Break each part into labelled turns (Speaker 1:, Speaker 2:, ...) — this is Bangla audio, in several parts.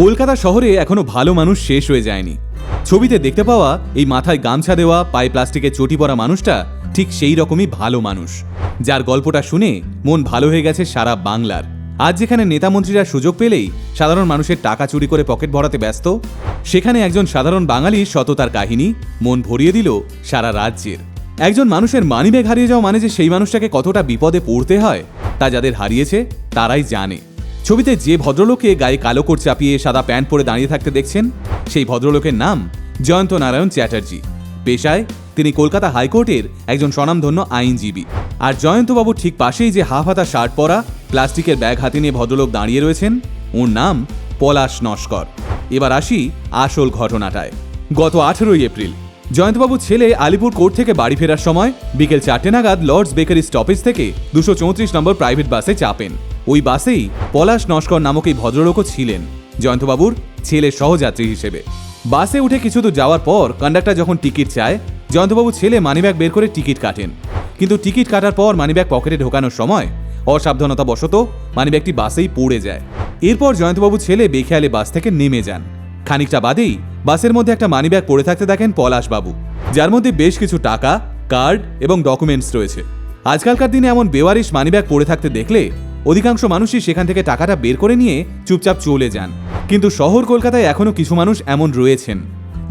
Speaker 1: কলকাতা শহরে এখনও ভালো মানুষ শেষ হয়ে যায়নি। ছবিতে দেখতে পাওয়া এই মাথায় গামছা দেওয়া, পায়ে প্লাস্টিকের চটি পরা মানুষটা ঠিক সেই রকমই ভালো মানুষ। যার গল্পটা শুনে মন ভালো হয়ে গেছে সারা বাংলার। আজ যেখানে নেতামন্ত্রীরা সুযোগ পেলেই সাধারণ মানুষের টাকা চুরি করে পকেট ভরাতে ব্যস্ত, সেখানে একজন সাধারণ বাঙালির সততার কাহিনী মন ভরিয়ে দিল সারা রাজ্যের। একজন মানুষের মানিব্যাগ হারিয়ে যাওয়া মানে যে সেই মানুষটাকে কতটা বিপদে পড়তে হয় তা যাদের হারিয়েছে তারাই জানে। ছবিতে যে ভদ্রলোকে গায়ে কালো কোট চাপিয়ে সাদা প্যান্ট পরে দাঁড়িয়ে থাকতে দেখছেন, সেই ভদ্রলোকের নাম জয়ন্ত নারায়ণ চ্যাটার্জি। পেশায় তিনি কলকাতা হাইকোর্টের একজন স্বনামধন্য আইনজীবী। আর জয়ন্তবাবু ঠিক পাশেই যে হাফ হাতা শার্ট পরা, প্লাস্টিকের ব্যাগ হাতে নিয়ে ভদ্রলোক দাঁড়িয়ে রয়েছেন, ওর নাম পলাশ নস্কর। এবার আসি আসল ঘটনাটায়। গত আঠেরোই এপ্রিল, জয়ন্তবাবুর ছেলে আলিপুর কোর্ট থেকে বাড়ি ফেরার সময় বিকেল চারটে নাগাদ লর্ডস বেকারি স্টপেজ থেকে দুশো চৌত্রিশ নম্বর প্রাইভেট বাসে চাপেন। ওই বাসেই পলাশ নস্কর নামক এই ভদ্রলোকও ছিলেন, জয়ন্তবাবুর ছেলে সহযাত্রী হিসেবে। বাসে উঠে কিছু দূর যাওয়ার পর কন্ডাক্টর যখন টিকিট চায় জয়ন্তবাবু ছেলে মানিব্যাগ বের করে টিকিট কাটেন। কিন্তু টিকিট কাটার পর মানিব্যাগ পকেটে ঢোকানোর সময় অসাবধানতা বশত মানিব্যাগটি বাসেই পড়ে যায়। এরপর জয়ন্তবাবু ছেলে বেখেয়ালে বাস থেকে নেমে যান। খানিকটা বাদেই বাসের মধ্যে একটা মানিব্যাগ পড়ে থাকতে দেখেন পলাশবাবু, যার মধ্যে বেশ কিছু টাকা কার্ড এবং ডকুমেন্টস রয়েছে। আজকালকার দিনে এমন বেওয়ারিশ মানিব্যাগ পড়ে থাকতে দেখলে অধিকাংশ মানুষই সেখান থেকে টাকাটা বের করে নিয়ে চুপচাপ চলে যান। কিন্তু শহর কলকাতায় এখনও কিছু মানুষ এমন রয়েছেন,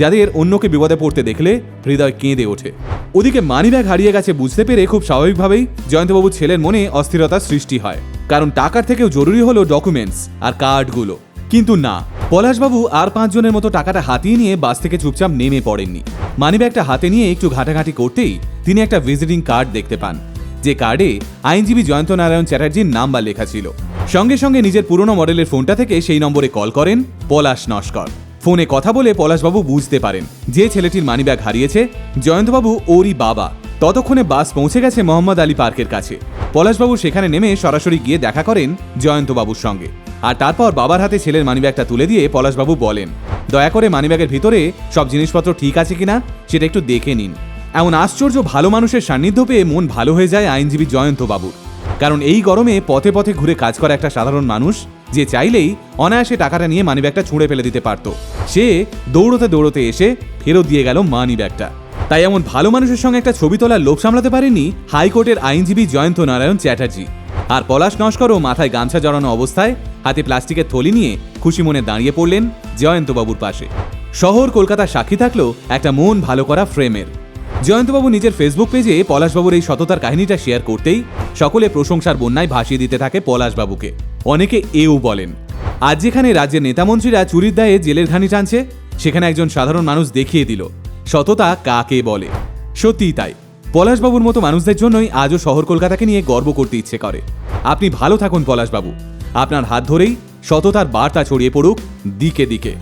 Speaker 1: যাদের অন্যকে বিপদে পড়তে দেখলে হৃদয় কেঁদে ওঠে। ওদিকে মানিব্যাগ হারিয়ে গেছে বুঝতে পেরে খুব স্বাভাবিকভাবেই জয়ন্তবাবুর ছেলের মনে অস্থিরতার সৃষ্টি হয়। কারণ টাকার থেকেও জরুরি হলো ডকুমেন্টস আর কার্ডগুলো কিন্তু না, পলাশবাবু আর পাঁচজনের মতো টাকাটা হাতিয়ে নিয়ে বাস থেকে চুপচাপ নেমে পড়েননি। মানিব্যাগটা হাতে নিয়ে একটু ঘাটাঘাটি করতেই তিনি একটা ভিজিটিং কার্ড দেখতে পান। যে কার্ডে আইনজীবী জয়ন্ত নারায়ণ চ্যাটার্জির নাম্বার লেখা ছিল। সঙ্গে সঙ্গে নিজের পুরনো মডেলের ফোনটা থেকে সেই নম্বরে কল করেন পলাশ নস্কর। ফোনে কথা বলে পলাশবাবু বুঝতে পারেন, যে ছেলেটির মানিব্যাগ হারিয়েছে জয়ন্তবাবু ওরই বাবা। ততক্ষণে বাস পৌঁছে গেছে মোহাম্মদ আলী পার্কের কাছে। পলাশবাবু সেখানে নেমে সরাসরি গিয়ে দেখা করেন জয়ন্তবাবুর সঙ্গে। আর তারপর বাবার হাতে ছেলের মানিব্যাগটা তুলে দিয়ে পলাশবাবু বলেন, দয়া করে মানিব্যাগের ভিতরে সব জিনিসপত্র ঠিক আছে কিনা সেটা একটু দেখে নিন। এমন আশ্চর্য ভালো মানুষের সান্নিধ্য পেয়ে মন ভালো হয়ে যায় আইনজীবী জয়ন্তবাবুর কারণ এই গরমে পথে পথে ঘুরে কাজ করা একটা সাধারণ মানুষ, যে চাইলেই অনায়াসে টাকাটা নিয়ে মানিব্যাগটা ছুঁড়ে ফেলে দিতে পারত। সে দৌড়তে দৌড়তে এসে ফেরত দিয়ে গেল মানিব্যাগটা। তাই এমন ভালো মানুষের সঙ্গে একটা ছবি তোলার লোভ সামলাতে পারেনি হাইকোর্টের আইনজীবী জয়ন্ত নারায়ণ চ্যাটার্জি। আর পলাশ নস্করও মাথায় গামছা জড়ানো অবস্থায় হাতে প্লাস্টিকের থলি নিয়ে খুশি মনে দাঁড়িয়ে পড়লেন জয়ন্তবাবুর পাশে। শহর কলকাতার সাক্ষী থাকল একটা মন ভালো করা ফ্রেমের। জয়ন্তবাবু নিজের ফেসবুক পেজে পলাশবাবুর এই সততার কাহিনীটা শেয়ার করতেই সকলে প্রশংসার বন্যায় ভাসিয়ে দিতে থাকে পলাশবাবুকে। অনেকে এও বলেন, আজ যেখানে রাজ্যের নেতামন্ত্রীরা চুরির দায়ে জেলের ঘানি টানছে, সেখানে একজন সাধারণ মানুষ দেখিয়ে দিল। সততা কাকে বলে? সত্যিই তাই। পলাশবাবুর মতো মানুষদের জন্যই আজও শহর কলকাতাকে নিয়ে গর্ব করতে ইচ্ছে করে। আপনি ভালো থাকুন পলাশবাবু। আপনার হাত ধরেই সততার বার্তা ছড়িয়ে পড়ুক দিকে দিকে।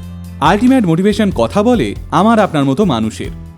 Speaker 1: আলটিমেট মোটিভেশন কথা বলে আমার আপনার মতো মানুষের।